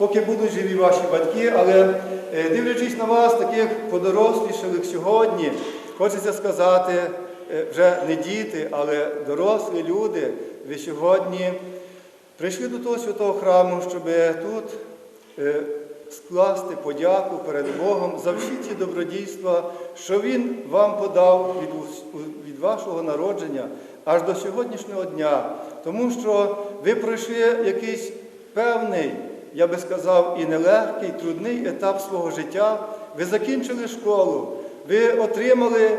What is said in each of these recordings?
поки будуть живі ваші батьки, але е, дивлячись на вас, таких подорослішалих сьогодні, хочеться сказати, е, вже не діти, але дорослі люди, ви сьогодні прийшли до того святого храму, щоб тут е, скласти подяку перед Богом за всі ці добродійства, що Він вам подав від вашого народження аж до сьогоднішнього дня. Тому що ви пройшли якийсь певний, я би сказав, і нелегкий, трудний етап свого життя. Ви закінчили школу, ви отримали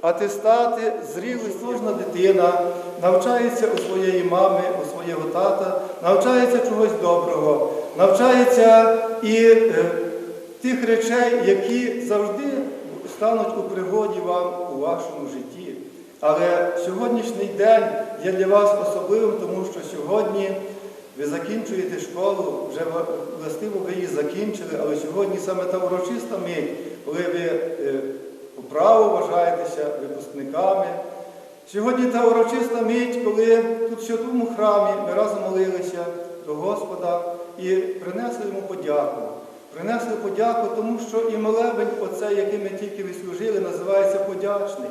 атестати, зрілість, кожна дитина навчається у своєї мами, у свого тата, навчається чогось доброго, навчається і е, тих речей, які завжди стануть у пригоді вам у вашому житті. Але сьогоднішній день є для вас особливим, тому що сьогодні ви закінчуєте школу, вже властиво ви її закінчили, але сьогодні саме та урочиста мить, коли ви е, по праву вважаєтеся випускниками. Сьогодні та урочиста мить, коли тут в святому храмі ми разом молилися до Господа і принесли йому подяку. Принесли подяку, тому що і молебень, оцей, який ми тільки відслужили, називається подячний.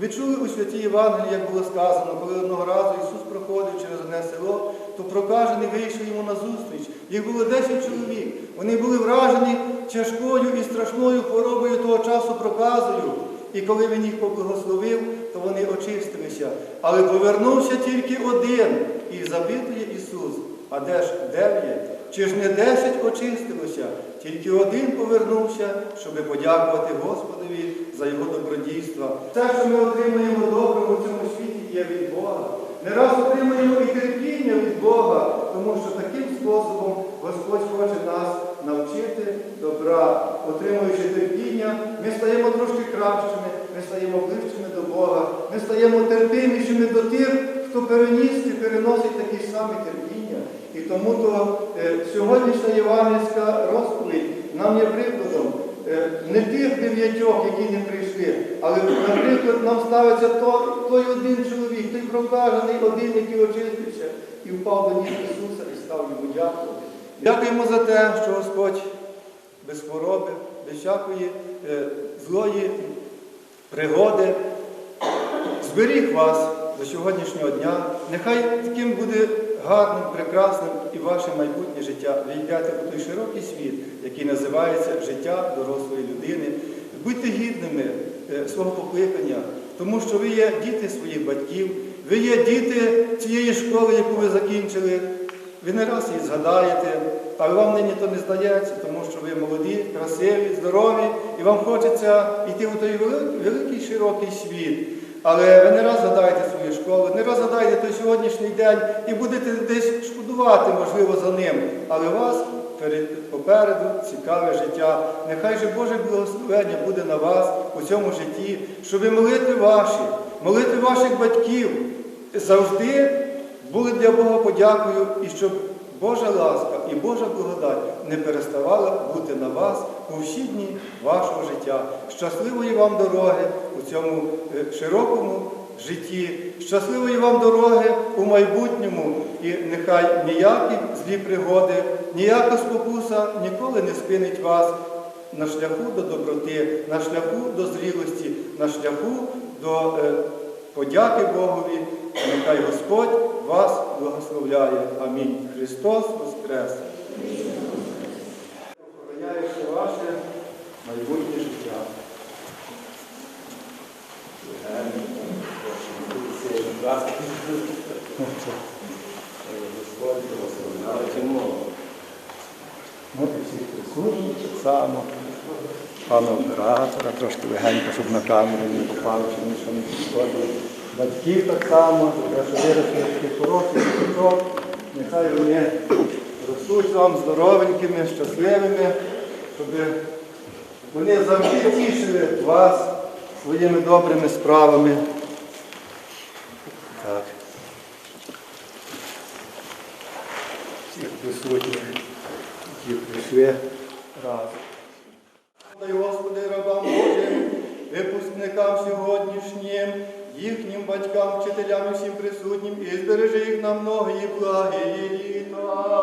Ви чули у святій Євангелії, як було сказано, коли одного разу Ісус проходив через одне село, то прокажений вийшов йому на зустріч. Їх було 10 чоловік. Вони були вражені тяжкою і страшною хворобою того часу проказою. І коли він їх поблагословив, то вони очистилися. Але повернувся тільки один і запитує Ісус, а де ж дев'ять? Чи ж не десять очистилося? Тільки один повернувся, щоб подякувати Господові за його добродійства. Все, що ми отримуємо доброго в цьому світі, є від Бога. Не раз отримуємо і терпіння від Бога, тому що таким способом Господь хоче нас навчити добра. Отримуючи терпіння, ми стаємо трошки кращими, ми стаємо ближчими до Бога, ми стаємо терпимішими до тих, хто переніс і переносить такі самі терпіння. І тому то е, сьогоднішня євангельська розповідь нам є прикладом не тих дев'ятьох, які не прийшли, але, наприклад, нам ставиться то- той один чоловік, той прокажений один, який очистився і впав до ніг Ісуса і став йому дякувати. Дякуємо за те, що Господь без хвороби, без всякої е, злої пригоди зберіг вас до сьогоднішнього дня. Нехай таким буде гарним, прекрасним і ваше майбутнє життя. Ви йдете у той широкий світ, який називається життя дорослої людини. Будьте гідними е, свого покликання, тому що ви є діти своїх батьків, ви є діти цієї школи, яку ви закінчили. Ви не раз її згадаєте, але вам нині то не здається, тому що ви молоді, красиві, здорові, і вам хочеться йти у той вели- великий широкий світ. Але ви не раз згадаєте свою школу, не раз згадаєте той сьогоднішній день і будете десь шкодувати, можливо, за ним. Але вас попереду цікаве життя. Нехай же Боже благословення буде на вас у цьому житті, щоб молитви ваші, молитви ваших батьків завжди були для Бога подякою і щоб Божа ласка і Божа благодать не переставала бути на вас у всі дні вашого життя. Щасливої вам дороги у цьому е, широкому житті, щасливої вам дороги у майбутньому, і нехай ніякі злі пригоди, ніяка спокуса ніколи не спинить вас на шляху до доброти, на шляху до зрілості, на шляху до е, подяки Богові. Нехай Господь вас благословляє. Амінь. Христос Воскрес! Охороняючи ваше майбутнє життя. Господь благословляє. Ну і всіх присутніх так само. Пана оператора, трошки легенько, щоб на камеру не попало, щоб нічого не підходило. Батьків так само, що виросли такі хороші діток, нехай вони ростуть вам здоровенькими, щасливими, щоб вони завжди тішили вас своїми добрими справами. Так. Всіх присутніх, які прийшли разом. Дай, Господи, рабам Божим, випускникам сьогоднішнім, їхнім батькам, вчителям і всім присутнім, і збережи їх на многі благі літа.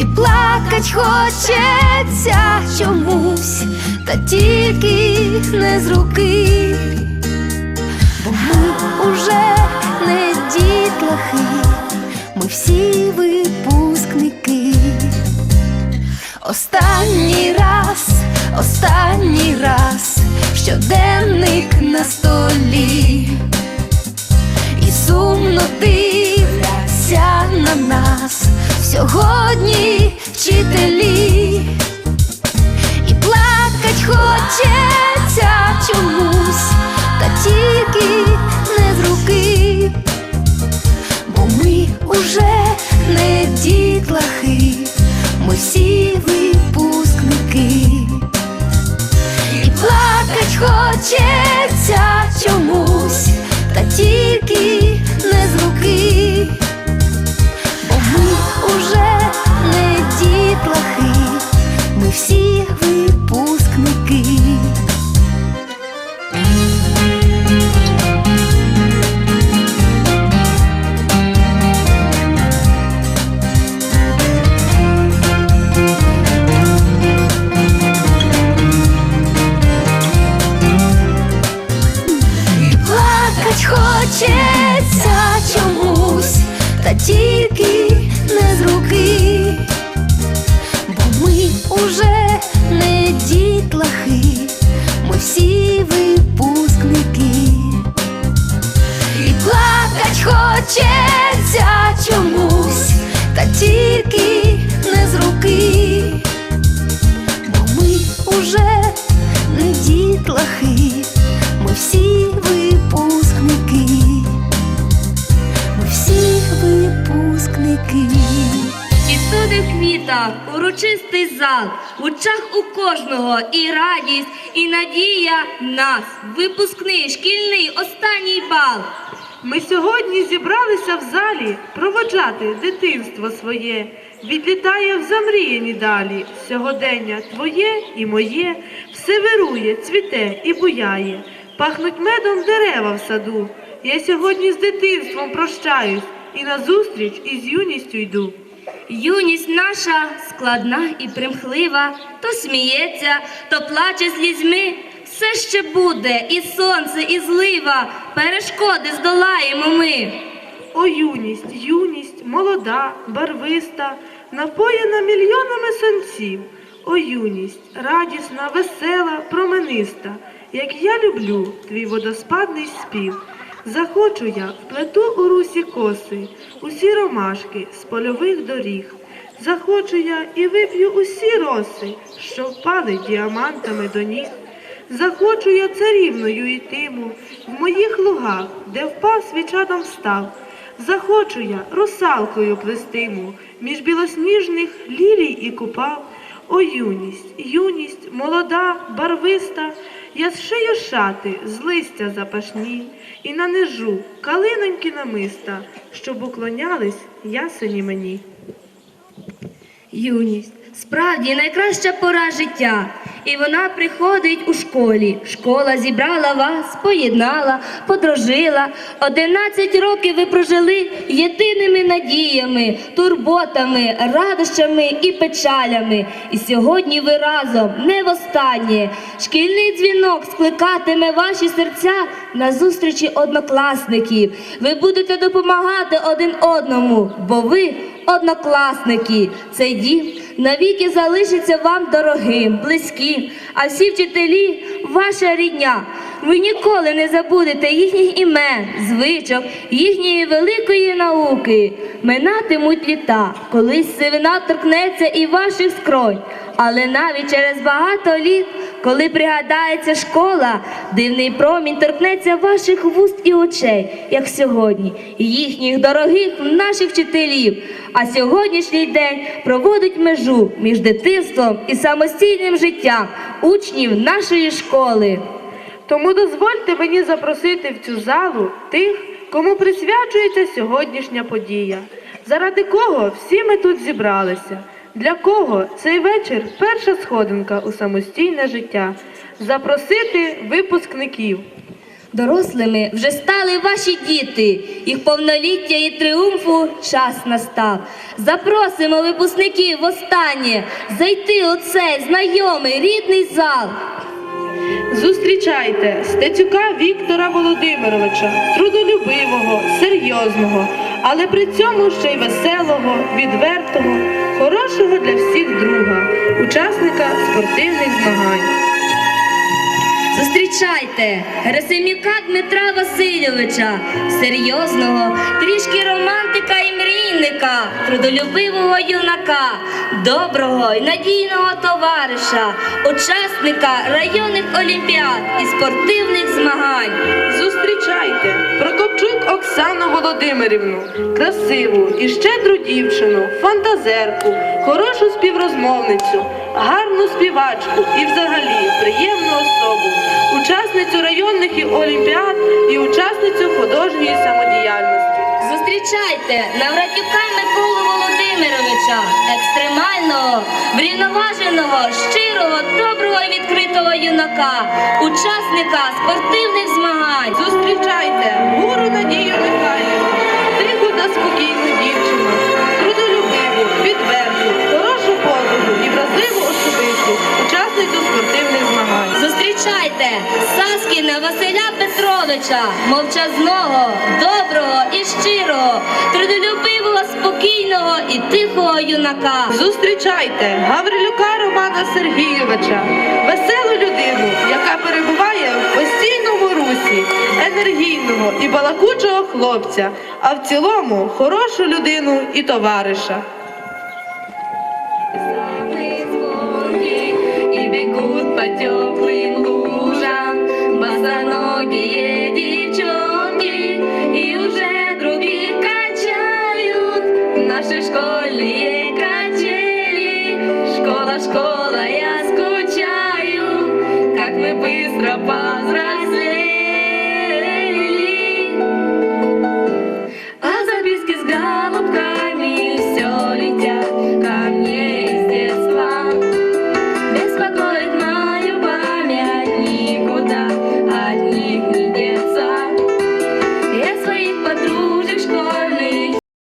І плакать хочеться чомусь, та тільки не з руки, бо ми уже не дітлахи, ми всі випускники. Останній раз, останній раз, щоденник на столі, і сумно дивляться на нас сьогодні вчителі, і плакать хочеться чомусь, урочистий зал, в очах у кожного і радість, і надія нас, випускний, шкільний, останній бал. Ми сьогодні зібралися в залі проводжати дитинство своє. Відлітає в замріяні далі. Сьогодення твоє і моє, все вирує, цвіте і буяє. Пахнуть медом дерева в саду. Я сьогодні з дитинством прощаюсь і назустріч із юністю йду. Юність наша складна і примхлива, то сміється, то плаче слізьми. Все ще буде, і сонце, і злива, перешкоди здолаємо ми. О, юність, юність, молода, барвиста, напоєна мільйонами сонців. О, юність, радісна, весела, промениста, як я люблю твій водоспадний спів. Захочу я вплету у русі коси, усі ромашки з польових доріг. Захочу я і вип'ю усі роси, що впали діамантами до ніг. Захочу я царівною йтиму в моїх лугах, де впав свічадом став. Захочу я русалкою плестиму між білосніжних лілій і купав. О, юність, юність, молода, барвиста, я зшию шати з листя запашні і нанижу калиноньки намиста, щоб уклонялись ясені мені. Юність справді найкраща пора життя, і вона приходить у школі. Школа зібрала вас, поєднала, подружила. Одинадцять років ви прожили єдиними надіями, турботами, радощами і печалями. І сьогодні ви разом не востаннє. Шкільний дзвінок скликатиме ваші серця на зустрічі однокласників. Ви будете допомагати один одному, бо ви однокласники. Цей дім навіки залишиться вам дорогим, близьким, а всі вчителі ваша рідня. Ви ніколи не забудете їхніх імен, звичок, їхньої великої науки. Минатимуть літа, колись сивина торкнеться і ваших скронь. Але навіть через багато літ, коли пригадається школа, дивний промінь торкнеться ваших вуст і очей, як сьогодні, їхніх дорогих наших вчителів. А сьогоднішній день проводить межу між дитинством і самостійним життям. учнів нашої школи. Тому дозвольте мені запросити в цю залу тих, кому присвячується сьогоднішня подія. Заради кого всі ми тут зібралися? Для кого цей вечір перша сходинка у самостійне життя? Запросити випускників. Дорослими вже стали ваші діти, їх повноліття і тріумфу час настав. Запросимо випускників востаннє зайти у цей знайомий рідний зал. Зустрічайте Стецюка Віктора Володимировича, трудолюбивого, серйозного, але при цьому ще й веселого, відвертого, хорошого для всіх друга, учасника спортивних змагань. Зустрічайте Герасим'юка Дмитра Васильовича, серйозного, трішки романтика і мрійника, трудолюбивого юнака, доброго і надійного товариша, учасника районних олімпіад і спортивних змагань. Зустрічайте Прокопчук Оксану Володимирівну, красиву і щедру дівчину, фантазерку, хорошу співрозмовницю, гарну співачку і взагалі приємну особу, учасницю районних і олімпіад і учасницю художньої самодіяльності. Зустрічайте Навратюка Миколу Володимировича, екстремального, врівноваженого, щирого, доброго і відкритого юнака, учасника спортивних змагань. Зустрічайте гуру Надію Михайлівну, тиху та спокійну дівчину, Петровича, мовчазного, доброго і щирого, трудолюбивого, спокійного і тихого юнака. Зустрічайте Гаврилюка Романа Сергійовича, веселу людину, яка перебуває в постійному русі, енергійного і балакучого хлопця, а в цілому хорошу людину і товариша. Самые звонки и бегут по теплым